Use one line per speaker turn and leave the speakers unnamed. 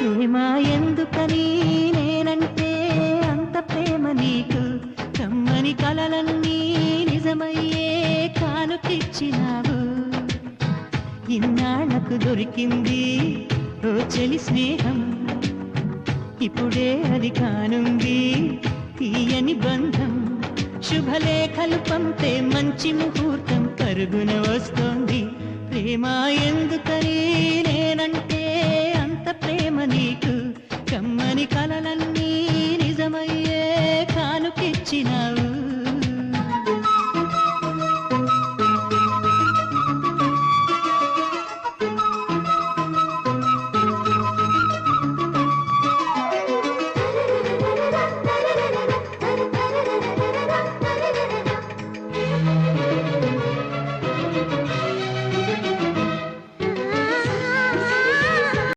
ప్రేమ ఎందుకని నేనంటే అంత ప్రేమ నీకు? కమ్మని కలలన్నీ నిజమయ్యే కానుకిచ్చినావు. ఇన్నాళ్ళకు దొరికింది ఓ స్నేహం. ఇప్పుడే అది కానుంది తీయని బంధం. శుభలేఖలు పంపే మంచి ముహూర్తం పరుగున వస్తోంది. ప్రేమ ఎందుకని